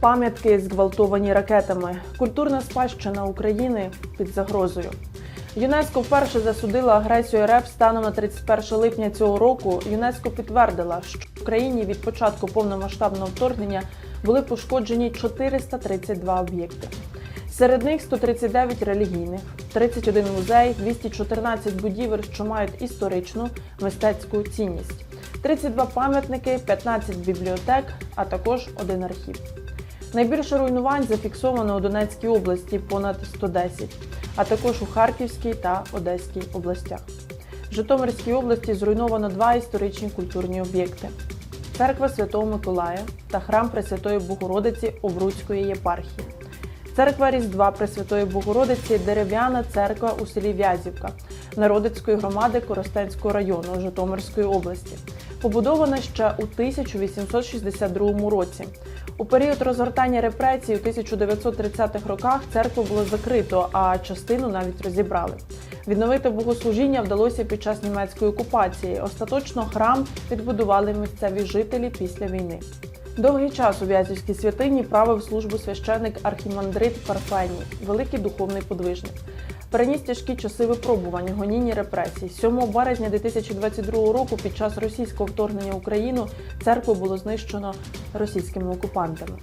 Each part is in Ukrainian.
Пам'ятки зґвалтовані ракетами. Культурна спадщина України під загрозою. ЮНЕСКО вперше засудила агресію РФ станом на 31 липня цього року. ЮНЕСКО підтвердила, що в Україні від початку повномасштабного вторгнення були пошкоджені 432 об'єкти. Серед них 139 релігійних, 31 музей, 214 будівель, що мають історичну мистецьку цінність, 32 пам'ятники, 15 бібліотек, а також один архів. Найбільше руйнувань зафіксовано у Донецькій області понад 110, а також у Харківській та Одеській областях. В Житомирській області зруйновано два історичні культурні об'єкти: церква Святого Миколая та храм Пресвятої Богородиці Овруцької єпархії. Церква Різдва Пресвятої Богородиці дерев'яна церква у селі В'язівка Народицької громади Коростенського району Житомирської області, побудована ще у 1862 році. У період розгортання репресій у 1930-х роках церкву було закрито, а частину навіть розібрали. Відновити богослужіння вдалося під час німецької окупації. Остаточно храм відбудували місцеві жителі після війни. Довгий час у В'язівській святині правив службу священик архімандрит Парфеній, великий духовний подвижник. Переніс тяжкі часи випробування, гоніння репресій. 7 березня 2022 року під час російського вторгнення в Україну церкву було знищено російськими окупантами.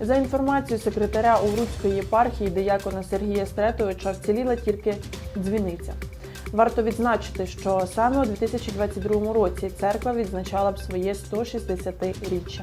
За інформацією секретаря Овруцької єпархії диякона Сергія Стретовича вціліла тільки дзвіниця. Варто відзначити, що саме у 2022 році церква відзначала б своє 160-річчя.